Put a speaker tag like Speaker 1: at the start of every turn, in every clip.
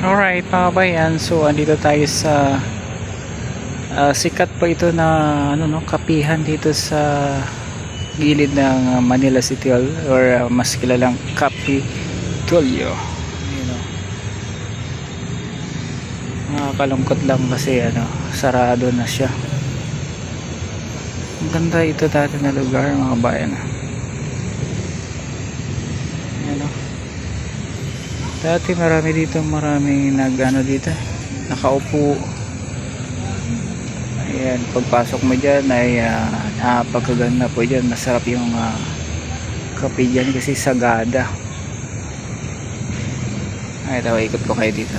Speaker 1: Alright mga bayan, so andito tayo sa ah, sikat pa ito na ano no, kapihan dito sa gilid ng ah, Manila City Hall or ah, mas kilalang Capitolio. You know. Nakakalungkot lang kasi ano, sarado na siya. Ang ganda ito dati na lugar mga bayan. Ano? Dati marami dito, maraming nagano dito, nakaupo. Ayan, pagpasok mo dyan ay uh, napakaganda po dyan. Masarap yung uh, kape dyan kasi sagada. Ay, tawa ikot ko kayo dito.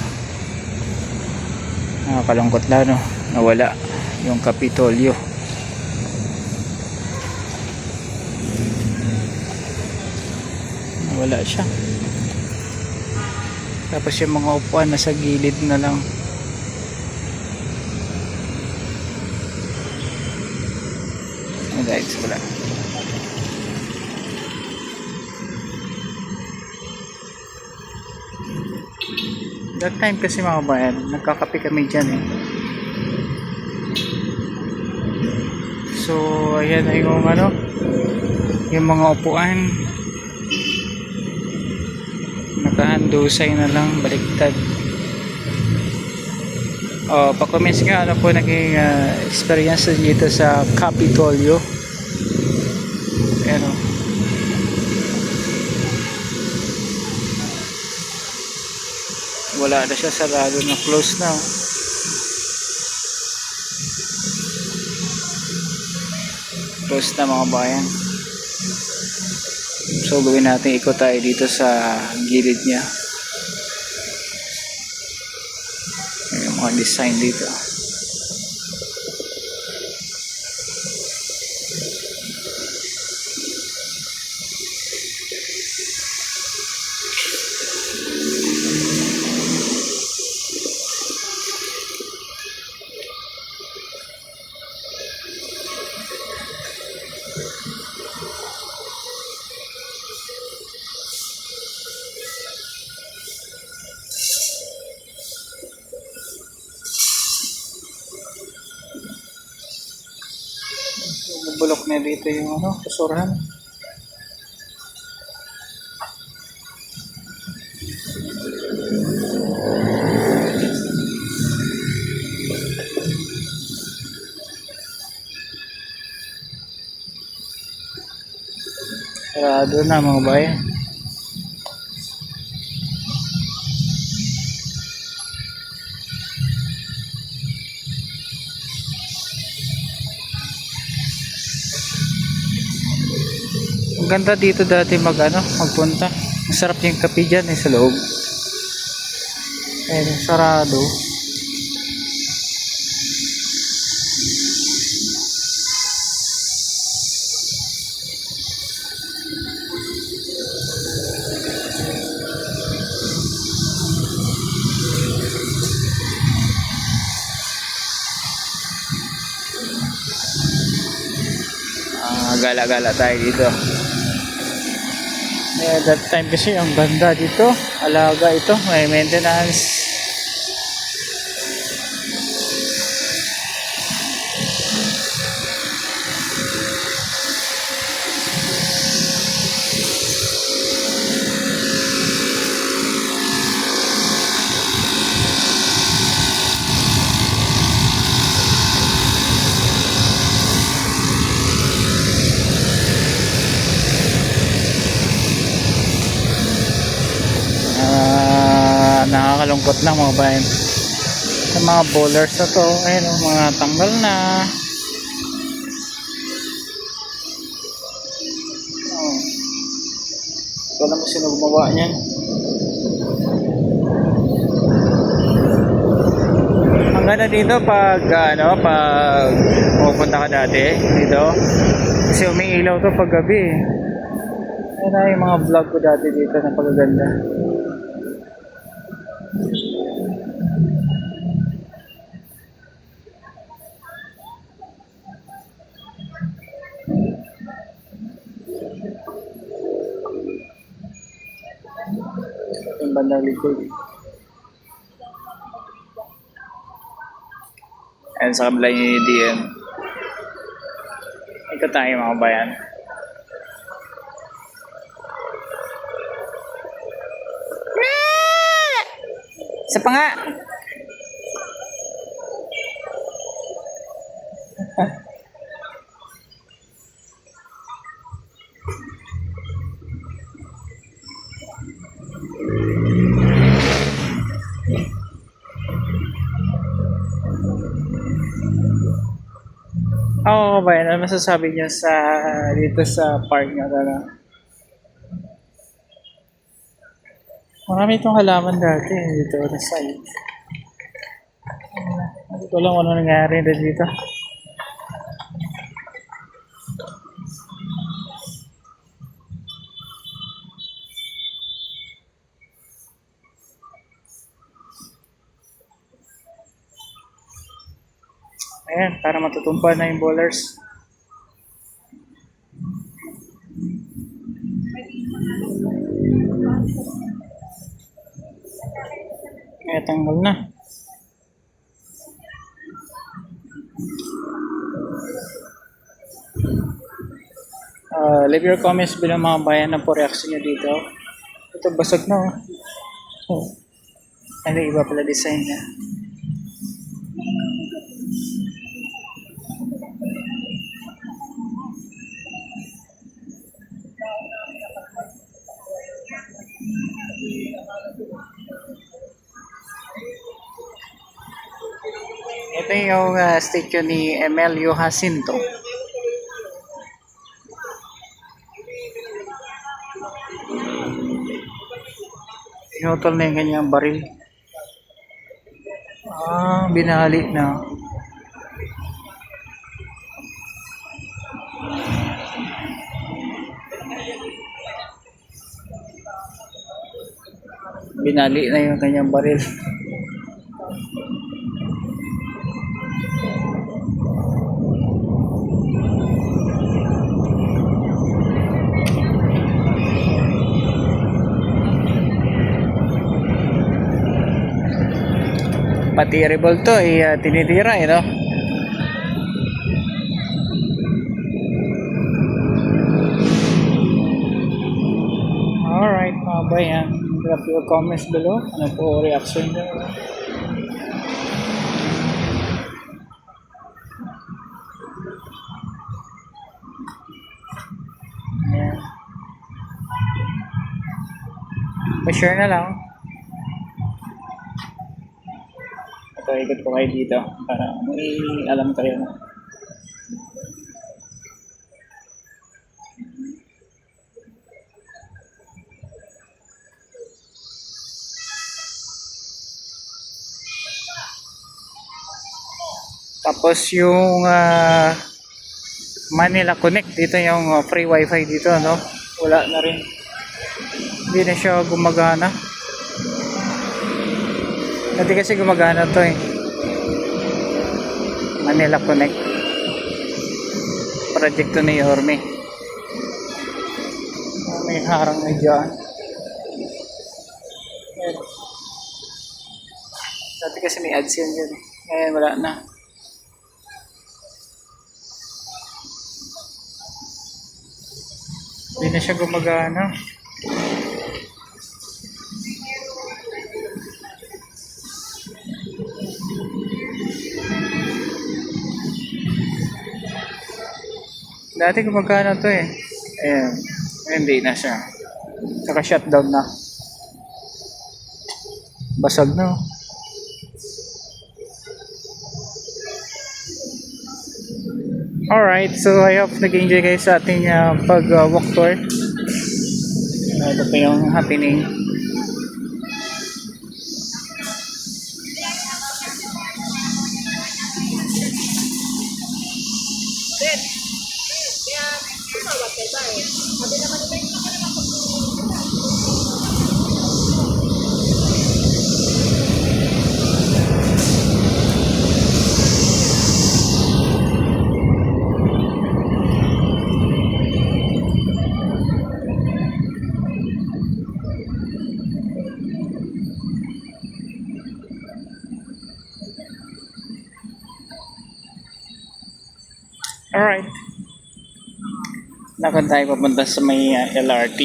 Speaker 1: Nakakalungkot lang, no? Nawala yung Kapitolyo. Nawala siya. Tapos yung mga upuan nasa gilid na lang. Ay guys, wala. That time kasi mga bayan, nagkakape kami dyan eh. So, ayan na yung ano, yung mga upuan. Nakahandusay na lang, baliktad. Oh, pa-comments nga ano po naging ah, experience dito sa Capitolio. Ano? Wala na siya sarado na close na. Close na mga bayan. So gawin natin ikot tayo dito sa gilid niya. Yung mga design dito. So, bubulok na dito yung ano, basurahan. Sarado na mga bayan. Ang ganda dito dati mag ano, magpunta. Masarap yung kape dyan eh, sa loob. Eh, sarado. Ah, gala-gala tayo dito. Eh, that time kasi ang ganda dito. Alaga ito. May maintenance. Lang mga bayan. Sa mga bowlers na to, ayun oh, mga tanggal na. Oh. Ito naman sino gumawa niyan. Ang ganda dito pag ano, pag pupunta ka dati dito. Kasi umiilaw to pag gabi. Yan na yung mga vlog ko dati dito na pagaganda. ng bandang likod. And sa kabila niya yung DM. Ito tayo mga bayan. Isa pa nga! Masasabi niyo sa dito sa park niyo talaga? Marami itong halaman dati eh, dito sa side. Hindi ko alam ano nangyari na dito. Ayan, para matutumpa na yung bowlers. Kaya tanggal na. Uh, leave your comments bilang mga bayan na po reaction nyo dito. Ito basag na oh. oh. Ano iba pala design niya. Ito yung uh, statue ni Emelio Jacinto. Pinutol na yung kanyang baril. Ah, binali na. Binali na yung kanyang baril. Pati rebel to, eh, uh, tinitira, eh, no? Alright, mga bayan. Drop your comments below. Ano po reaction nyo? Pa-share na lang. Ito, ikot ko kayo dito para may alam kayo. Tapos yung ah, Manila Connect, dito yung ah, free wifi dito, no? Wala na rin. Hindi na siya gumagana. Dati kasi gumagana to eh. Manila Connect. Project to ni. Ah, May harang na dyan. Dati kasi may ads yan dyan. Ngayon wala na. Hindi na siya gumagana. Dati gumagana to eh. Ayan. Hindi na siya. Saka shutdown na. Basag na. oh. Alright, so I hope nag-enjoy kayo sa ating uh, pag-walk tour. Uh, ito pa yung happening. All right. Lakad tayo papunta sa may uh, LRT.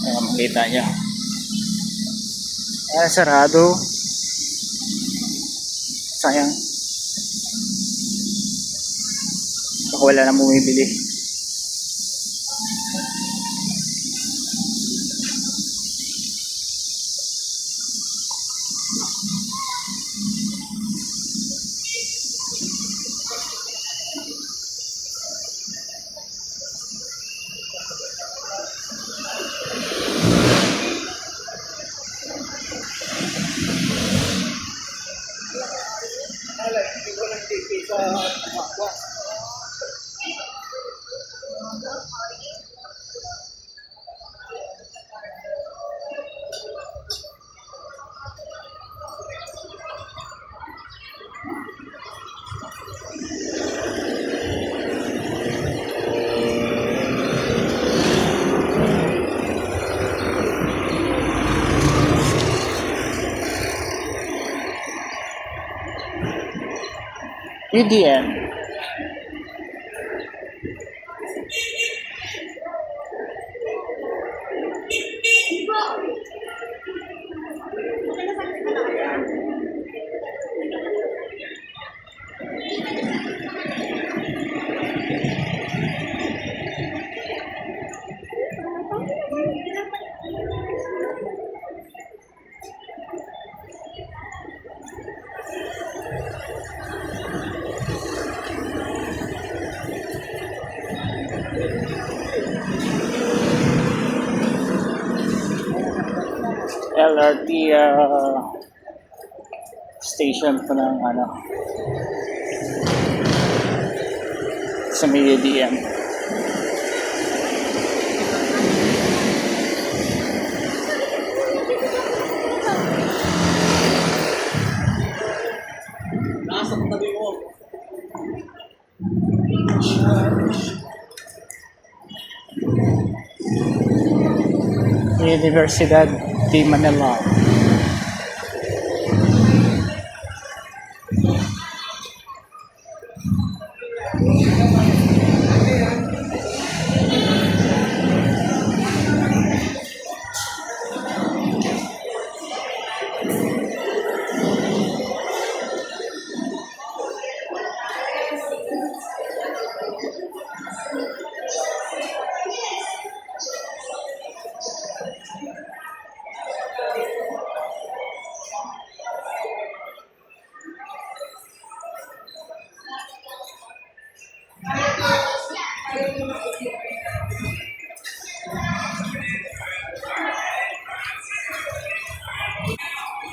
Speaker 1: Ayan, makita nyo. Ayan, sarado. Sayang. Baka wala na bumibili. 一点 LRT uh, station po ng ano sa may UDM.
Speaker 2: Nasa tabi mo.
Speaker 1: Universidad ริงมันอร่อย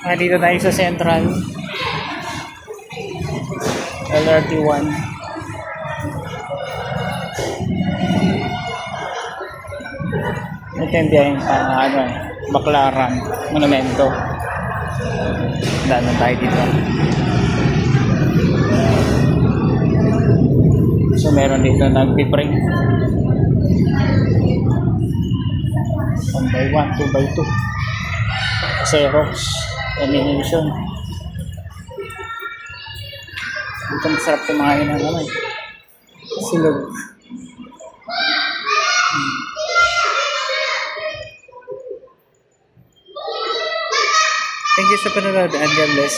Speaker 1: Ah, dito tayo sa Central. LRT 1. Ito yung biyaheng pa, ano, Baklaran, Monumento. Daan tayo dito. So meron dito nagpipring. 1 by 1, 2 by 2. Xerox, lamination. Ito masarap kumain ng ano eh. Silog. Thank you sa panonood and God bless.